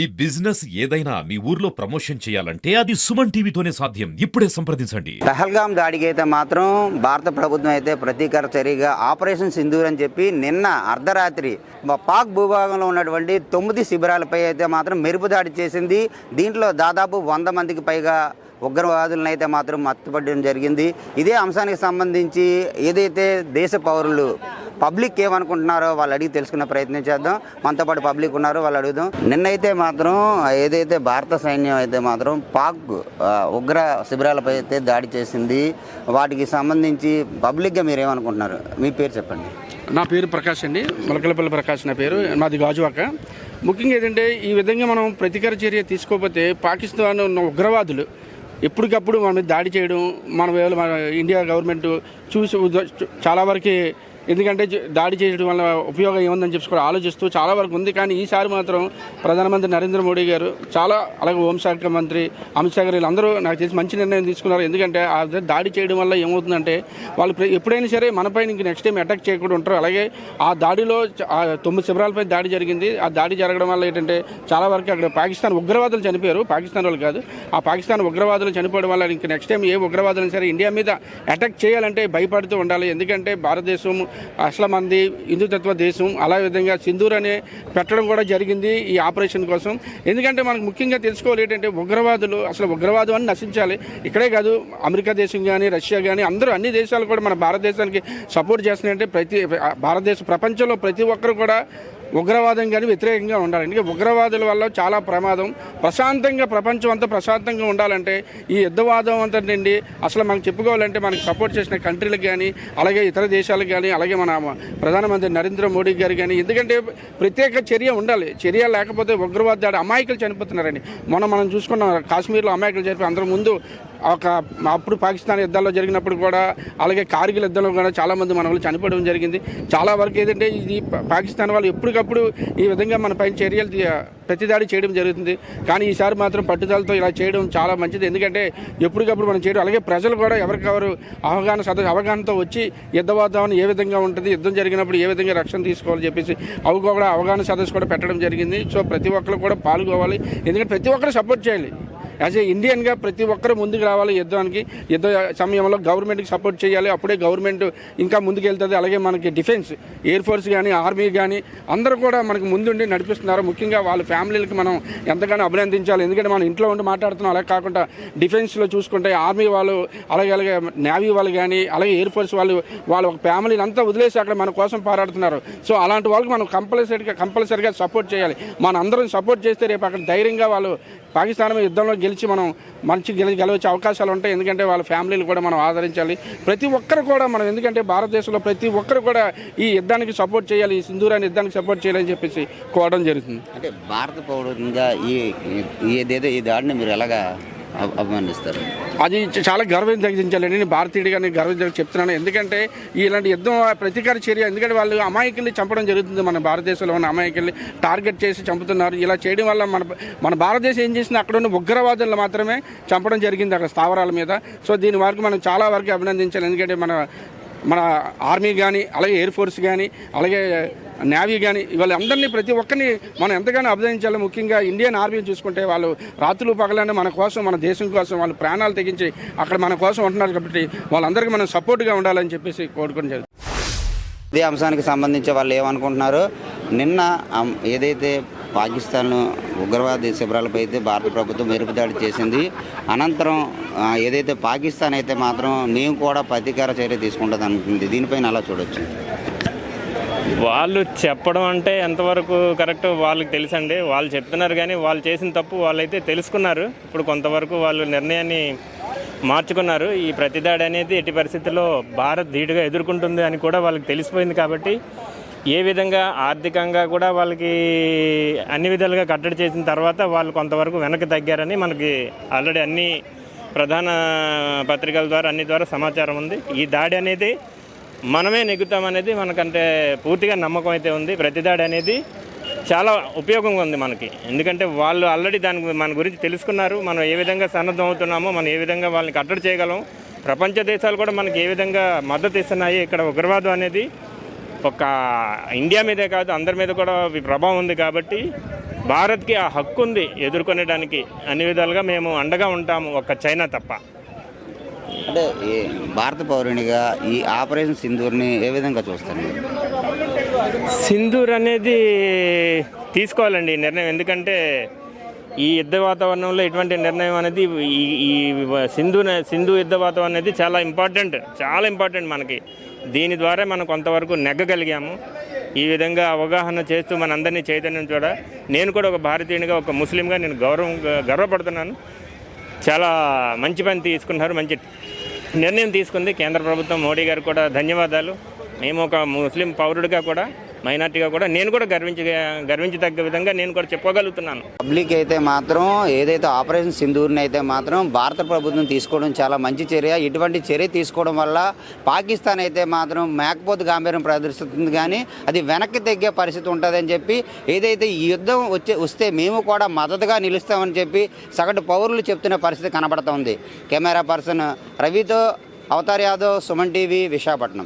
ఈ బిజినెస్ ఏదైనా మీ ఊర్లో ప్రమోషన్ చేయాలంటే అది సుమన్ టీవీతోనే సాధ్యం. ఇప్పుడే సంప్రదించండి. పహల్గాం దాడికి అయితే మాత్రం భారత ప్రభుత్వం అయితే ప్రతీకార చర్యగా ఆపరేషన్ సింధూర్ అని చెప్పి నిన్న అర్ధరాత్రి మా పాక్ భూభాగంలో ఉన్నటువంటి తొమ్మిది శిబిరాలపై అయితే మాత్రం మెరుపు దాడి చేసింది. దీంట్లో దాదాపు వంద మందికి పైగా ఉగ్రవాదులను అయితే మాత్రం మత్తుపడడం జరిగింది. ఇదే అంశానికి సంబంధించి ఏదైతే దేశ పౌరులు పబ్లిక్ ఏమనుకుంటున్నారో వాళ్ళు అడిగి తెలుసుకునే ప్రయత్నం చేద్దాం. మనతో పాటు పబ్లిక్ ఉన్నారు వాళ్ళు అడుగుదాం. నిన్నైతే మాత్రం ఏదైతే భారత సైన్యం అయితే మాత్రం పాక్ ఉగ్ర శిబిరాలపై అయితే దాడి చేసింది. వాటికి సంబంధించి పబ్లిక్గా మీరు ఏమనుకుంటున్నారు మీ పేరు చెప్పండి. నా పేరు ప్రకాష్ అండి. మొలకలపల్లి ప్రకాష్ నా పేరు. మాది గాజువాక. ముఖ్యంగా ఏంటంటే ఈ విధంగా మనం ప్రతీకార చర్య తీసుకోకపోతే పాకిస్తాన్ ఉన్న ఉగ్రవాదులు ఎప్పటికప్పుడు మన మీద దాడి చేయడం మన మన ఇండియా గవర్నమెంట్ చూసి చాలా వరకు ఎందుకంటే దాడి చేయడం వల్ల ఉపయోగం ఏముందని చెప్పి కూడా ఆలోచిస్తూ చాలా వరకు ఉంది. కానీ ఈసారి మాత్రం ప్రధానమంత్రి నరేంద్ర మోడీ గారు చాలా అలాగే హోంశాఖ మంత్రి అమిత్ షా గారు వీళ్ళందరూ నాకు తెలిసి మంచి నిర్ణయం తీసుకున్నారు. ఎందుకంటే ఆ దాడి చేయడం వల్ల ఏమవుతుందంటే వాళ్ళు ఎప్పుడైనా సరే మనపై ఇంక నెక్స్ట్ టైం అటాక్ చేయకుండా ఉంటారు. అలాగే ఆ దాడిలో ఆ తొమ్మిది శిబిరాలపై దాడి జరిగింది. ఆ దాడి జరగడం వల్ల ఏంటంటే చాలా వరకు అక్కడ పాకిస్తాన్ ఉగ్రవాదులు చనిపోయారు. పాకిస్తాన్ వాళ్ళు కాదు. ఆ పాకిస్తాన్ ఉగ్రవాదులు చనిపోవడం వల్ల ఇంక నెక్స్ట్ టైం ఏ ఉగ్రవాదులు సరే ఇండియా మీద అటాక్ చేయాలంటే భయపడుతూ ఉండాలి. ఎందుకంటే భారతదేశం అసలు మంది హిందుతత్వ దేశం అలా విధంగా సింధూర్ అనే పెట్టడం కూడా జరిగింది ఈ ఆపరేషన్ కోసం. ఎందుకంటే మనకు ముఖ్యంగా తెలుసుకోవాలి ఏంటంటే ఉగ్రవాదులు అసలు ఉగ్రవాదం అని నశించాలి. ఇక్కడే కాదు అమెరికా దేశం కానీ రష్యా కానీ అందరూ అన్ని దేశాలు కూడా మన భారతదేశానికి సపోర్ట్ చేస్తున్నాయంటే ప్రతి భారతదేశ ప్రపంచంలో ప్రతి ఒక్కరు కూడా ఉగ్రవాదం కానీ వ్యతిరేకంగా ఉండాలి. ఎందుకంటే ఉగ్రవాదుల వల్ల చాలా ప్రమాదం. ప్రశాంతంగా ప్రపంచం అంతా ప్రశాంతంగా ఉండాలంటే ఈ యుద్ధవాదం అంతా నుండి అసలు మనం చెప్పుకోవాలంటే మనకి సపోర్ట్ చేసిన కంట్రీలకు కానీ అలాగే ఇతర దేశాలకు కానీ అలాగే మన ప్రధానమంత్రి నరేంద్ర మోడీ గారు కానీ ఎందుకంటే ప్రత్యేక చర్య ఉండాలి. చర్య లేకపోతే ఉగ్రవాద దాడి అమాయకులు చనిపోతున్నారండి. మొన్న మనం చూసుకున్నాం కాశ్మీర్లో అమాయకులు చనిపోయి అందరూ ముందు ఒక అప్పుడు పాకిస్తాన్ యుద్ధాల్లో జరిగినప్పుడు కూడా అలాగే కార్గిల్ యుద్ధంలో కూడా చాలామంది మన వాళ్ళు చనిపోవడం జరిగింది. చాలా వరకు ఏంటంటే ఇది పాకిస్తాన్ వాళ్ళు ఎప్పటికప్పుడు ఈ విధంగా మన పైన చర్యలు ప్రతిదాడి చేయడం జరుగుతుంది. కానీ ఈసారి మాత్రం పట్టుదలతో ఇలా చేయడం చాలా మంచిది. ఎందుకంటే ఎప్పటికప్పుడు మనం చేయడం అలాగే ప్రజలు కూడా ఎవరికెవరు అవగాహన సద అవగాహనతో వచ్చి యుద్ధ వాతావరణం ఏ విధంగా ఉంటుంది యుద్ధం జరిగినప్పుడు ఏ విధంగా రక్షణ తీసుకోవాలని చెప్పేసి అవి కూడా అవగాహన సదస్సు కూడా పెట్టడం జరిగింది. సో ప్రతి ఒక్కరు కూడా పాల్గొవాలి. ఎందుకంటే ప్రతి ఒక్కరు సపోర్ట్ చేయాలి. యాజ్ ఏ ఇండియన్గా ప్రతి ఒక్కరు ముందుకు రావాలి యుద్ధానికి. యుద్ధ సమయంలో గవర్నమెంట్కి సపోర్ట్ చేయాలి. అప్పుడే గవర్నమెంట్ ఇంకా ముందుకు వెళ్తుంది అలాగే మనకి డిఫెన్స్ ఎయిర్ ఫోర్స్ కానీ ఆర్మీ కానీ అందరూ కూడా మనకి ముందుండి నడిపిస్తున్నారు. ముఖ్యంగా వాళ్ళ ఫ్యామిలీలకి మనం ఎంతగానో అభినందించాలి. ఎందుకంటే మనం ఇంట్లో ఉండి మాట్లాడుతున్నాం. అలా కాకుండా డిఫెన్స్లో చూసుకుంటే ఆర్మీ వాళ్ళు అలాగే అలాగే నేవీ వాళ్ళు కానీ అలాగే ఎయిర్ ఫోర్స్ వాళ్ళు వాళ్ళ ఒక ఫ్యామిలీని అంతా వదిలేసి అక్కడ మన కోసం పోరాడుతున్నారు. సో అలాంటి వాళ్ళకి మనం కంపల్సరీగా కంపల్సరీగా సపోర్ట్ చేయాలి. మన అందరం సపోర్ట్ చేస్తే రేపు అక్కడ ధైర్యంగా వాళ్ళు పాకిస్తాన్ యుద్ధంలో గెలిచి మనం మంచి గెలిచి గెలవచ్చే అవకాశాలు ఉంటాయి. ఎందుకంటే వాళ్ళ ఫ్యామిలీలు కూడా మనం ఆదరించాలి. ప్రతి ఒక్కరు కూడా మనం ఎందుకంటే భారతదేశంలో ప్రతి ఒక్కరు కూడా ఈ యుద్ధానికి సపోర్ట్ చేయాలి ఈ సింధూరాన్ని యుద్ధానికి సపోర్ట్ చేయాలని చెప్పేసి కోవడం జరుగుతుంది. అంటే భారత పౌరునిగా ఈ ఏదేదో ఈ దాడిని మీరు ఎలాగా అభిమానిస్తారు. అది చాలా గర్వం తగ్గించాలండి నేను భారతీయుడిగా నేను గర్వం చెప్తున్నాను. ఎందుకంటే ఇలాంటి యుద్ధం ప్రతీకార చర్య ఎందుకంటే వాళ్ళు అమాయకుల్ని చంపడం జరుగుతుంది మన భారతదేశంలో. ఉన్న అమాయకుల్ని టార్గెట్ చేసి చంపుతున్నారు. ఇలా చేయడం వల్ల మన మన భారతదేశం ఏం చేసింది? అక్కడ ఉన్న ఉగ్రవాదులను మాత్రమే చంపడం జరిగింది అక్కడ స్థావరాల మీద. సో దీని వరకు మనం చాలా వరకు అభినందించాలి. ఎందుకంటే మన మన ఆర్మీ కానీ అలాగే ఎయిర్ ఫోర్స్ కానీ అలాగే నేవీ కానీ వాళ్ళ అందరినీ ప్రతి ఒక్కరిని మనం ఎంతగానో అభినందించాలి. ముఖ్యంగా ఇండియన్ ఆర్మీ చూసుకుంటే వాళ్ళు రాత్రులు పగలని మన కోసం మన దేశం కోసం వాళ్ళు ప్రాణాలు తెగించి అక్కడ మన కోసం ఉంటున్నారు కాబట్టి వాళ్ళందరికీ మనం సపోర్ట్గా ఉండాలని చెప్పేసి కోరుకుని జరుగుతుంది. ఇదే అంశానికి సంబంధించి వాళ్ళు ఏమనుకుంటున్నారు? నిన్న అం- ఏదైతే పాకిస్తాన్ ఉగ్రవాద శిబిరాలపై అయితే భారత ప్రభుత్వం మెరుపుదాడి చేసింది అనంతరం ఏదైతే పాకిస్తాన్ అయితే మాత్రం మేము కూడా ప్రతీకార చర్య తీసుకుంటుంది అనుకుంది. దీనిపైన అలా చూడొచ్చు. వాళ్ళు చెప్పడం అంటే ఎంతవరకు కరెక్ట్ వాళ్ళకి తెలుసండి. వాళ్ళు చెప్తున్నారు కానీ వాళ్ళు చేసిన తప్పు వాళ్ళైతే తెలుసుకున్నారు. ఇప్పుడు కొంతవరకు వాళ్ళు నిర్ణయాన్ని మార్చుకున్నారు. ఈ ప్రతిదాడి అనేది ఎట్టి పరిస్థితుల్లో భారత్ ధీటుగా ఎదుర్కొంటుంది అని కూడా వాళ్ళకి తెలిసిపోయింది కాబట్టి ఏ విధంగా ఆర్థికంగా కూడా వాళ్ళకి అన్ని విధాలుగా కట్టడి చేసిన తర్వాత వాళ్ళు కొంతవరకు వెనక్కి తగ్గారని మనకి ఆల్రెడీ అన్ని ప్రధాన పత్రికల ద్వారా అన్ని ద్వారా సమాచారం ఉంది. ఈ దాడి అనేది మనమే నెగ్గుతామనేది మనకంటే పూర్తిగా నమ్మకం అయితే ఉంది. ప్రతిదాడి అనేది చాలా ఉపయోగంగా ఉంది మనకి. ఎందుకంటే వాళ్ళు ఆల్రెడీ దాని మన గురించి తెలుసుకున్నారు. మనం ఏ విధంగా సన్నద్ధం అవుతున్నామో మనం ఏ విధంగా వాళ్ళని కట్టడి చేయగలం. ప్రపంచ దేశాలు కూడా మనకి ఏ విధంగా మద్దతు ఇస్తున్నాయి. ఇక్కడ ఉగ్రవాదం అనేది ఒక ఇండియా మీదే కాదు అందరి మీద కూడా ప్రభావం ఉంది కాబట్టి భారత్కి ఆ హక్కు ఉంది ఎదుర్కొనేడానికి. అన్ని విధాలుగా మేము అండగా ఉంటాము. ఒక చైనా తప్ప. అంటే భారత పౌరునిగా ఈ ఆపరేషన్ సింధూర్ని ఏ విధంగా చూస్తారు మీరు? సింధూర్ అనేది తీసుకోవాలండి ఈ నిర్ణయం. ఎందుకంటే ఈ యుద్ధ వాతావరణంలో ఇటువంటి నిర్ణయం అనేది ఈ ఈ సింధు సింధు యుద్ధ వాతావరణం అనేది చాలా ఇంపార్టెంట్ చాలా ఇంపార్టెంట్ మనకి. దీని ద్వారా మనం కొంతవరకు నెగ్గగలిగాము. ఈ విధంగా అవగాహన చేస్తూ మనందరినీ చైతన్యం చూడ నేను కూడా ఒక భారతీయునిగా ఒక ముస్లింగా నేను గౌరవం గర్వపడుతున్నాను. చాలా మంచి పని తీసుకున్నారు మంచి నిర్ణయం తీసుకుంది కేంద్ర ప్రభుత్వం. మోడీ గారు కూడా ధన్యవాదాలు. మేము ఒక ముస్లిం పౌరుడిగా కూడా మైనార్టీగా కూడా నేను కూడా గర్వించ గర్వించదగ్గ విధంగా నేను కూడా చెప్పుకోగలుగుతున్నాను. పబ్లిక్ అయితే మాత్రం ఏదైతే ఆపరేషన్ సింధూర్ని అయితే మాత్రం భారత ప్రభుత్వం తీసుకోవడం చాలా మంచి చర్య. ఇటువంటి చర్య తీసుకోవడం వల్ల పాకిస్తాన్ అయితే మాత్రం మేకపోతు గాంభీర్యం ప్రదర్శిస్తుంది కానీ అది వెనక్కి తగ్గే పరిస్థితి ఉంటుందని చెప్పి ఏదైతే ఈ యుద్ధం వచ్చే వస్తే మేము కూడా మద్దతుగా నిలుస్తామని చెప్పి సగటు పౌరులు చెప్తున్న పరిస్థితి కనబడుతోంది కెమెరా పర్సన్ రవితో అవతార్ యాదవ్ సుమన్ టీవీ విశాఖపట్నం.